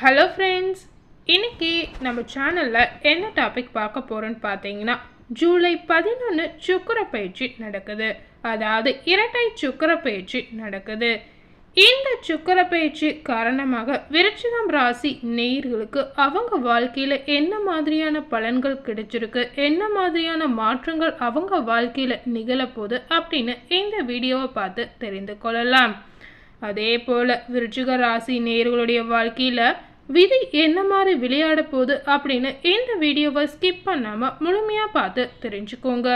Hello friends இன்றைக்கி நம்ம சேனலில் என்ன டாபிக் பார்க்க போகிறோன்னு பார்த்தீங்கன்னா ஜூலை பதினொன்று சுக்கர பயிற்சி நடக்குது. அதாவது இரட்டை சுக்கர பயிற்சி நடக்குது. இந்த சுக்கர பயிற்சி காரணமாக விருச்சிகம் ராசி நேயர்களுக்கு அவங்க வாழ்க்கையில் என்ன மாதிரியான பலன்கள் கிடைச்சிருக்கு என்ன மாதிரியான மாற்றங்கள் அவங்க வாழ்க்கையில் நிகழப்போகுது அப்படின்னு இந்த வீடியோவை பார்த்து தெரிந்து கொள்ளலாம். அதே போல் விருச்சிக ராசி நேர்களுடைய வாழ்க்கையில் விதி என்ன மாதிரி விளையாட போகுது அப்படின்னு இந்த வீடியோவை ஸ்கிப் பண்ணாமல் முழுமையாக பார்த்து தெரிஞ்சுக்கோங்க.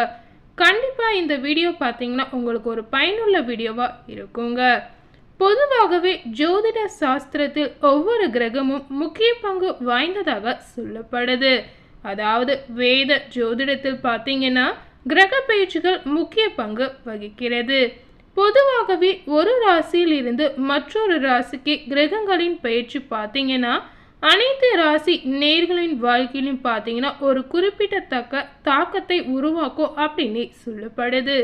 கண்டிப்பாக இந்த வீடியோ பார்த்தீங்கன்னா உங்களுக்கு ஒரு பயனுள்ள வீடியோவாக இருக்குங்க. பொதுவாகவே ஜோதிட சாஸ்திரத்தில் ஒவ்வொரு கிரகமும் முக்கிய பங்கு வாய்ந்ததாக சொல்லப்படுது. அதாவது வேத ஜோதிடத்தில் பார்த்தீங்கன்னா கிரக பயிற்சிகள் முக்கிய பங்கு வகிக்கிறது. பொதுவாகவே ஒரு ராசியில் இருந்து மற்றொரு ராசிக்கு கிரகங்களின் பயிற்சி பார்த்தீங்கன்னா அனைத்து ராசி நேர்களின் வாழ்க்கையிலும் பார்த்தீங்கன்னா ஒரு குறிப்பிடத்தக்க தாக்கத்தை உருவாக்கும் அப்படின்னு சொல்லப்படுது.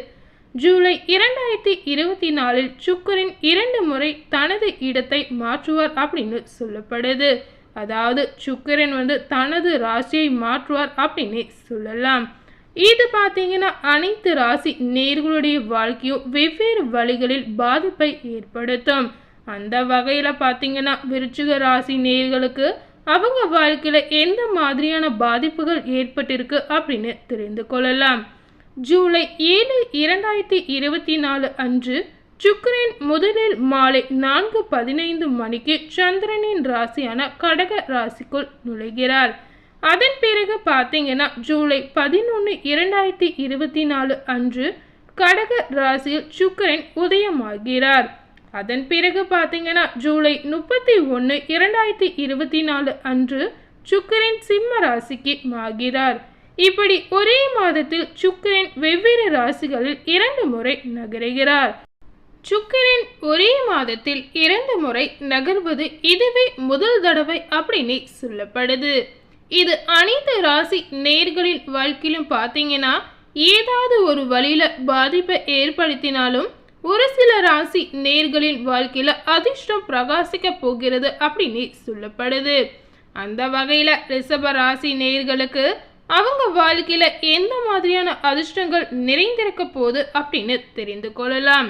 ஜூலை இரண்டாயிரத்தி இருபத்தி நாலில் சுக்கரின் இரண்டு முறை தனது இடத்தை மாற்றுவார் அப்படின்னு சொல்லப்படுது. அதாவது சுக்கரன் வந்து தனது ராசியை மாற்றுவார் அப்படின்னு சொல்லலாம். இது பார்த்தீங்கன்னா அனைத்து ராசி நேர்களுடைய வாழ்க்கையும் வெவ்வேறு வழிகளில் பாதிப்பை ஏற்படுத்தும். அந்த வகையில் பார்த்தீங்கன்னா விருச்சிக ராசி நேர்களுக்கு அவங்க வாழ்க்கையில் எந்த மாதிரியான பாதிப்புகள் ஏற்பட்டிருக்கு அப்படின்னு தெரிந்து கொள்ளலாம். ஜூலை ஏழு இரண்டாயிரத்தி இருபத்தி நாலு அன்று சுக்கரன் முதலில் மாலை நான்கு பதினைந்து மணிக்கு சந்திரனின் ராசியான கடக ராசிக்குள் நுழைகிறார். அதன் பிறகு பார்த்தீங்கன்னா ஜூலை பதினொன்று இரண்டாயிரத்தி இருபத்தி நாலு அன்று கடக ராசியில் சுக்கரன் உதயமாகிறார். அதன் பிறகு பார்த்தீங்கன்னா ஜூலை முப்பத்தி ஒன்று இரண்டாயிரத்தி இருபத்தி நாலு அன்று சுக்கரன் சிம்ம ராசிக்கு மாகிறார். இப்படி ஒரே மாதத்தில் சுக்கரன் வெவ்வேறு ராசிகளில் இரண்டு முறை நகருகிறார். சுக்கரன் ஒரே மாதத்தில் இரண்டு முறை நகர்வது இதுவே முதல் தடவை அப்படின்னு சொல்லப்படுது. இது அனைத்து ராசி நேர்களின் வாழ்க்கையிலும் பார்த்தீங்கன்னா ஏதாவது ஒரு வழியில் பாதிப்பை ஏற்படுத்தினாலும் ஒரு சில ராசி நேர்களின் வாழ்க்கையில் அதிர்ஷ்டம் பிரகாசிக்க போகிறது அப்படின்னு சொல்லப்படுது. அந்த வகையில் ரிஷப ராசி நேர்களுக்கு அவங்க வாழ்க்கையில் எந்த மாதிரியான அதிர்ஷ்டங்கள் நிறைந்திருக்க போகுது அப்படின்னு தெரிந்து கொள்ளலாம்.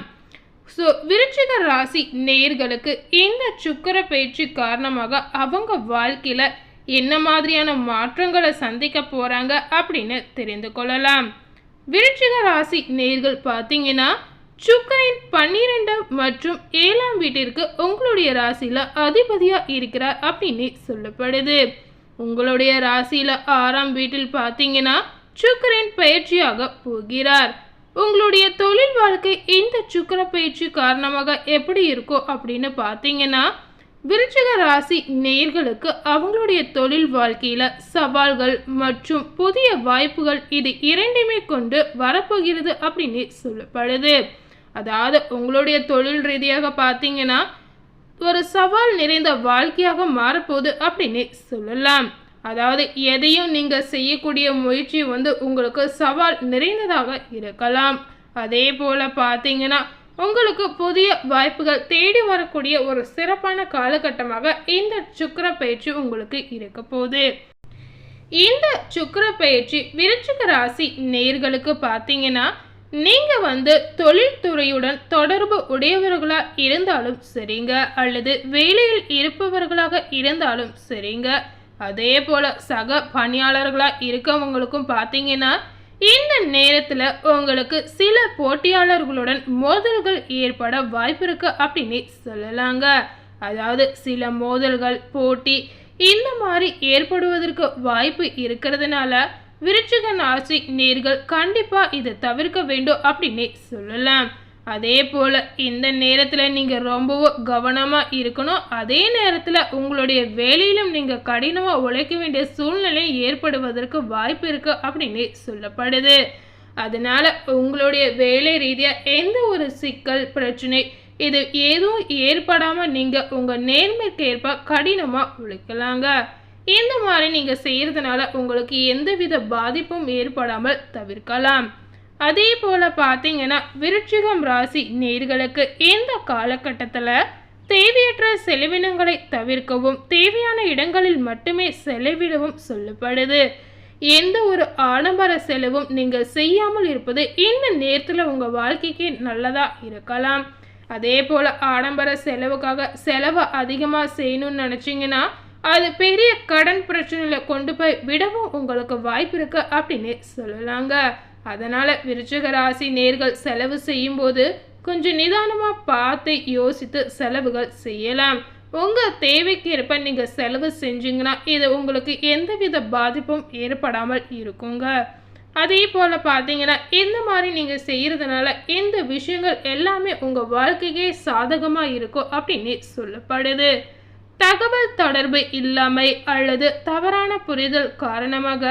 ஸோ விருச்சிக ராசி நேர்களுக்கு இந்த சுக்கர பயிற்சி காரணமாக அவங்க வாழ்க்கையில் என்ன மாதிரியான மாற்றங்களை சந்திக்க போகிறாங்க அப்படின்னு தெரிந்து கொள்ளலாம். விருட்சிக ராசி நேர்கள் பார்த்தீங்கன்னா சுக்கரின் பன்னிரெண்டாம் மற்றும் ஏழாம் வீட்டிற்கு உங்களுடைய ராசியில் அதிபதியாக இருக்கிறார் அப்படின்னு சொல்லப்படுது. உங்களுடைய ராசியில் ஆறாம் வீட்டில் பார்த்தீங்கன்னா சுக்கரன் பயிற்சியாக போகிறார். உங்களுடைய தொழில் வாழ்க்கை இந்த சுக்கர பயிற்சி காரணமாக எப்படி இருக்கும் அப்படின்னு பார்த்தீங்கன்னா விருச்சிக ராசி நேர்களுக்கு அவங்களுடைய தொழில் வாழ்க்கையில சவால்கள் மற்றும் புதிய வாய்ப்புகள் இது இரண்டுமே கொண்டு வரப்போகிறது அப்படின்னு சொல்லப்படுது. அதாவது உங்களுடைய தொழில் ரீதியாக பார்த்தீங்கன்னா ஒரு சவால் நிறைந்த வாழ்க்கையாக மாறப்போகுது அப்படின்னு சொல்லலாம். அதாவது எதையும் நீங்கள் செய்யக்கூடிய முயற்சி வந்து உங்களுக்கு சவால் நிறைந்ததாக இருக்கலாம். அதே போல் பார்த்தீங்கன்னா உங்களுக்கு புதிய வாய்ப்புகள் தேடி வரக்கூடிய ஒரு சிறப்பான காலகட்டமாக இந்த சுக்கர பயிற்சி உங்களுக்கு இருக்க போகுது. இந்த சுக்கர பயிற்சி விருச்சிக ராசி நேர்களுக்கு பார்த்தீங்கன்னா நீங்க வந்து தொழில்துறையுடன் தொடர்பு உடையவர்களா இருந்தாலும் சரிங்க அல்லது வேலையில் இருப்பவர்களாக இருந்தாலும் சரிங்க. அதே போல சக பணியாளர்களா இருக்கவங்களுக்கும் பார்த்தீங்கன்னா இந்த நேரத்தில் உங்களுக்கு சில போட்டியாளர்களுடன் மோதல்கள் ஏற்பட வாய்ப்பு இருக்கு அப்படின்னு சொல்லலாங்க. அதாவது சில மோதல்கள் போட்டி இந்த மாதிரி ஏற்படுவதற்கு வாய்ப்பு இருக்கிறதுனால விருச்சிக ராசி நேர்கள் கண்டிப்பாக இதை தவிர்க்க வேண்டும் அப்படின்னு சொல்லலாம். அதே போல் இந்த நேரத்தில் நீங்கள் ரொம்பவும் கவனமாக இருக்கணும். அதே நேரத்தில் உங்களுடைய வேலையிலும் நீங்கள் கடினமாக உழைக்க வேண்டிய சூழ்நிலை ஏற்படுவதற்கு வாய்ப்பு இருக்குது அப்படின்னு சொல்லப்படுது. அதனால உங்களுடைய வேலை ரீதியாக எந்த ஒரு சிக்கல் பிரச்சனை இது எதுவும் ஏற்படாமல் நீங்கள் உங்கள் நேர்மைக்கு ஏற்ப உழைக்கலாங்க. இந்த மாதிரி நீங்கள் செய்கிறதுனால உங்களுக்கு எந்தவித பாதிப்பும் ஏற்படாமல் தவிர்க்கலாம். அதே போல் பார்த்தீங்கன்னா விருட்சிகம் ராசி நேர்களுக்கு இந்த காலகட்டத்தில் தேவையற்ற செலவினங்களை தவிர்க்கவும் தேவையான இடங்களில் மட்டுமே செலவிடவும் சொல்லப்படுது. எந்த ஒரு ஆடம்பர செலவும் நீங்கள் செய்யாமல் இருப்பது இந்த நேரத்தில் உங்கள் வாழ்க்கைக்கு நல்லதாக இருக்கலாம். அதே போல் ஆடம்பர செலவுக்காக செலவை அதிகமாக செய்யணும்னு நினச்சிங்கன்னா அது பெரிய கடன் பிரச்சனையில் கொண்டு போய் விடவும் உங்களுக்கு வாய்ப்பு இருக்குது அப்படின்னு சொல்லலாங்க. அதனால் விருச்சகராசி நேர்கள் செலவு செய்யும்போது கொஞ்சம் நிதானமாக பார்த்து யோசித்து செலவுகள் செய்யலாம். உங்கள் தேவைக்கு ஏற்ப நீங்கள் செலவு செஞ்சீங்கன்னா இது உங்களுக்கு எந்தவித பாதிப்பும் ஏற்படாமல் இருக்குங்க. அதே போல் பார்த்தீங்கன்னா இந்த மாதிரி நீங்கள் செய்கிறதுனால இந்த விஷயங்கள் எல்லாமே உங்கள் வாழ்க்கைக்கே சாதகமாக இருக்கும் அப்படின்னு சொல்லப்படுது. தகவல் தொடர்பு இல்லாமை அல்லது தவறான புரிதல் காரணமாக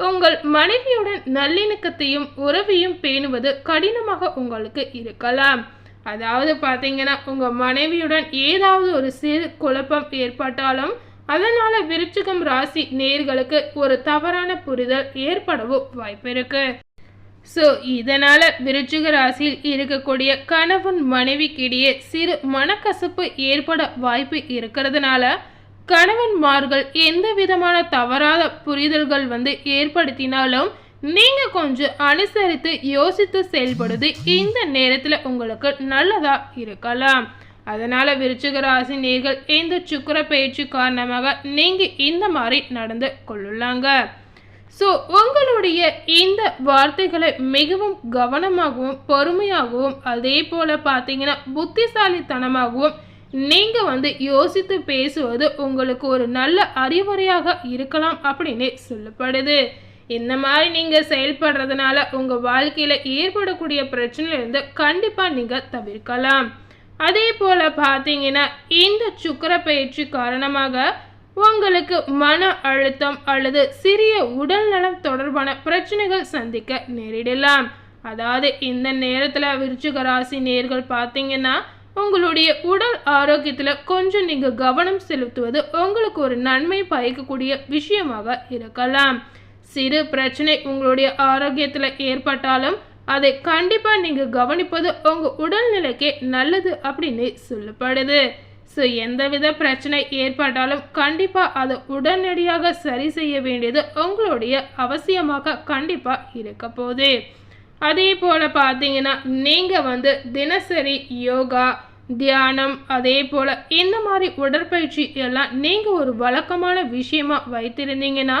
உங்கள் மனைவியுடன் நல்லிணக்கத்தையும் உறவையும் பேணுவது கடினமாக உங்களுக்கு இருக்கலாம். அதாவது பார்த்தீங்கன்னா உங்கள் மனைவியுடன் ஏதாவது ஒரு சிறு குழப்பம் ஏற்பட்டாலும் அதனால் விருச்சிகம் ராசி நேர்களுக்கு ஒரு தவறான புரிதல் ஏற்படவும் வாய்ப்பு இருக்கு ஸோ இதனால் விருச்சிக ராசியில் இருக்கக்கூடிய கணவன் மனைவிக்கிடையே சிறு மனக்கசப்பு ஏற்பட வாய்ப்பு இருக்கிறதுனால கணவன்மார்கள் எந்த விதமான தவறாத புரிதல்கள் வந்து ஏற்படுத்தினாலும் நீங்கள் கொஞ்சம் அனுசரித்து யோசித்து செயல்படுது இந்த நேரத்தில் உங்களுக்கு நல்லதாக இருக்கலாம். அதனால் விருச்சிக ராசி நேர்கள் இந்த சுக்கர பயிற்சி காரணமாக நீங்கள் இந்த மாதிரி நடந்து கொள்ளலாங்க. ஸோ உங்களுடைய இந்த வார்த்தைகளை மிகவும் கவனமாகவும் பொறுமையாகவும் அதே போல் பார்த்தீங்கன்னா புத்திசாலித்தனமாகவும் நீங்கள் வந்து யோசித்து பேசுவது உங்களுக்கு ஒரு நல்ல அறிவுரையாக இருக்கலாம் அப்படின்னு சொல்லப்படுது. இந்த மாதிரி நீங்கள் செயல்படுறதுனால உங்கள் வாழ்க்கையில் ஏற்படக்கூடிய பிரச்சனையிலேருந்து கண்டிப்பாக நீங்கள் தவிர்க்கலாம். அதே போல் பார்த்தீங்கன்னா இந்த சுக்கர பயிற்சி காரணமாக உங்களுக்கு மன அழுத்தம் அல்லது சிறிய உடல் நலம் தொடர்பான பிரச்சனைகள் சந்திக்க நேரிடலாம். அதாவது இந்த நேரத்தில் விருச்சிக ராசி நேர்கள் பார்த்தீங்கன்னா உங்களுடைய உடல் ஆரோக்கியத்தில் கொஞ்சம் நீங்கள் கவனம் செலுத்துவது உங்களுக்கு ஒரு நன்மை பயக்கக்கூடிய விஷயமாக இருக்கலாம். சிறு பிரச்சனை உங்களுடைய ஆரோக்கியத்தில் ஏற்பட்டாலும் அதை கண்டிப்பாக நீங்கள் கவனிப்பது உங்கள் உடல்நிலைக்கே நல்லது அப்படின்னு சொல்லப்படுது. ஸோ எந்தவித பிரச்சனை ஏற்பட்டாலும் கண்டிப்பாக அதை உடனடியாக சரி செய்ய வேண்டியது உங்களுடைய அவசியமாக கண்டிப்பாக இருக்க போகுது. அதே போல் பார்த்தீங்கன்னா நீங்கள் வந்து தினசரி யோகா தியானம் அதே போல் இந்த மாதிரி உடற்பயிற்சி எல்லாம் நீங்கள் ஒரு வழக்கமான விஷயமா வைத்திருந்தீங்கன்னா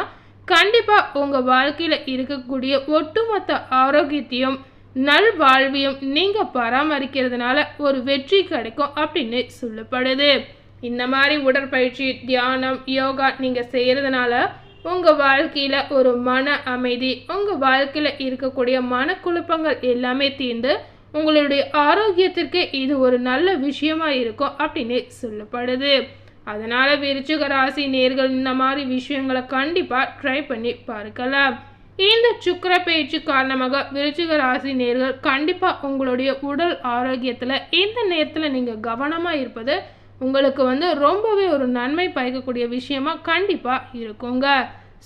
கண்டிப்பாக உங்கள் வாழ்க்கையில் இருக்கக்கூடிய ஒட்டுமொத்த ஆரோக்கியத்தையும் நல்வாழ்வையும் நீங்கள் பராமரிக்கிறதுனால ஒரு வெற்றி கிடைக்கும் அப்படின்னு சொல்லப்படுது. இந்த மாதிரி உடற்பயிற்சி தியானம் யோகா நீங்கள் செய்கிறதுனால உங்கள் வாழ்க்கையில் ஒரு மன அமைதி உங்கள் வாழ்க்கையில் இருக்கக்கூடிய மனக்குழப்பங்கள் எல்லாமே தீர்ந்து உங்களுடைய ஆரோக்கியத்திற்கு இது ஒரு நல்ல விஷயமா இருக்கும் அப்படின்னு சொல்லப்படுது. அதனால் விருச்சிக ராசி நேர்கள் இந்த மாதிரி விஷயங்களை கண்டிப்பாக ட்ரை பண்ணி பார்க்கலாம். இந்த சுக்கர பயிற்சி காரணமாக விருச்சிக ராசி நேர்கள் கண்டிப்பாக உங்களுடைய உடல் ஆரோக்கியத்தில் இந்த நேரத்தில் நீங்கள் கவனமாக இருப்பது உங்களுக்கு வந்து ரொம்பவே ஒரு நன்மை பயக்கக்கூடிய விஷயமா கண்டிப்பாக இருக்குங்க.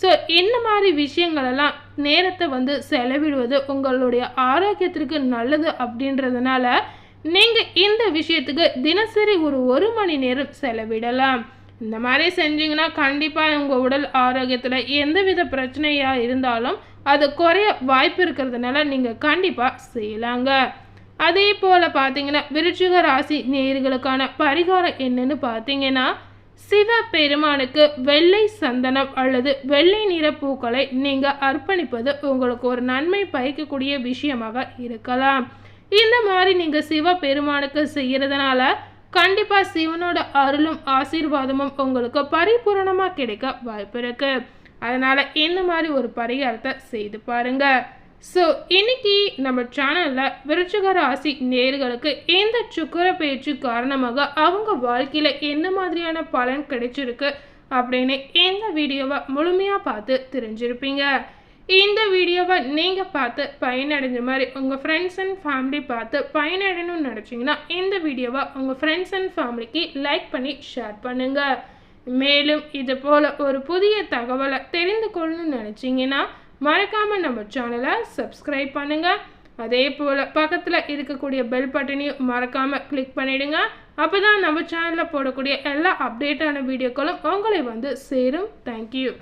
ஸோ இந்த மாதிரி விஷயங்களெல்லாம் நேரத்தை வந்து செலவிடுவது உங்களுடைய ஆரோக்கியத்திற்கு நல்லது அப்படின்றதுனால நீங்கள் இந்த விஷயத்துக்கு தினசரி ஒரு ஒரு மணி நேரம் செலவிடலாம். இந்த மாதிரி செஞ்சீங்கன்னா கண்டிப்பாக உங்கள் உடல் ஆரோக்கியத்தில் எந்தவித பிரச்சனையாக இருந்தாலும் அது குறைய வாய்ப்பு இருக்கிறதுனால நீங்கள் கண்டிப்பாக செய்யலாங்க. அதே போல் பார்த்தீங்கன்னா விருச்சிக ராசி நேர்களுக்கான பரிகாரம் என்னன்னு பார்த்தீங்கன்னா சிவ பெருமானுக்கு வெள்ளை சந்தனம் அல்லது வெள்ளை நிற பூக்களை நீங்கள் அர்ப்பணிப்பது உங்களுக்கு ஒரு நன்மை பயக்கக்கூடிய விஷயமாக இருக்கலாம். இந்த மாதிரி நீங்கள் சிவ பெருமானுக்கு செய்கிறதுனால கண்டிப்பாக சிவனோட அருளும் ஆசீர்வாதமும் உங்களுக்கு பரிபூரணமாக கிடைக்க வாய்ப்பு இருக்குது அதனால் இந்த மாதிரி ஒரு பரிகாரத்தை செய்து பாருங்கள் ஸோ இன்னைக்கு நம்ம சேனலில் விருச்சிக ராசி நேர்களுக்கு இந்த சுக்கர பயிற்சி காரணமாக அவங்க வாழ்க்கையில் என்ன மாதிரியான பலன் கிடைச்சிருக்கு அப்படின்னு இந்த வீடியோவை முழுமையாக பார்த்து தெரிஞ்சிருப்பீங்க. இந்த வீடியோவை நீங்கள் பார்த்து பயனடைஞ்ச மாதிரி உங்கள் ஃப்ரெண்ட்ஸ் அண்ட் ஃபேமிலி பார்த்து பயனடையணும்னு நினச்சிங்கன்னா இந்த வீடியோவை உங்கள் ஃப்ரெண்ட்ஸ் அண்ட் ஃபேமிலிக்கு லைக் பண்ணி ஷேர் பண்ணுங்கள் மேலும் இது போல் ஒரு புதிய தகவலை தெரிந்து கொள்ளணும்னு நினச்சிங்கன்னா மறக்காமல் நம்ம சேனலை சப்ஸ்கிரைப் பண்ணுங்கள் அதே போல் பக்கத்தில் இருக்கக்கூடிய பெல் பட்டனையும் மறக்காமல் கிளிக் பண்ணிவிடுங்க அப்போ தான் நம்ம சேனலில் போடக்கூடிய எல்லா அப்டேட்டான வீடியோக்களும் உங்களை வந்து சேரும். தேங்க்யூ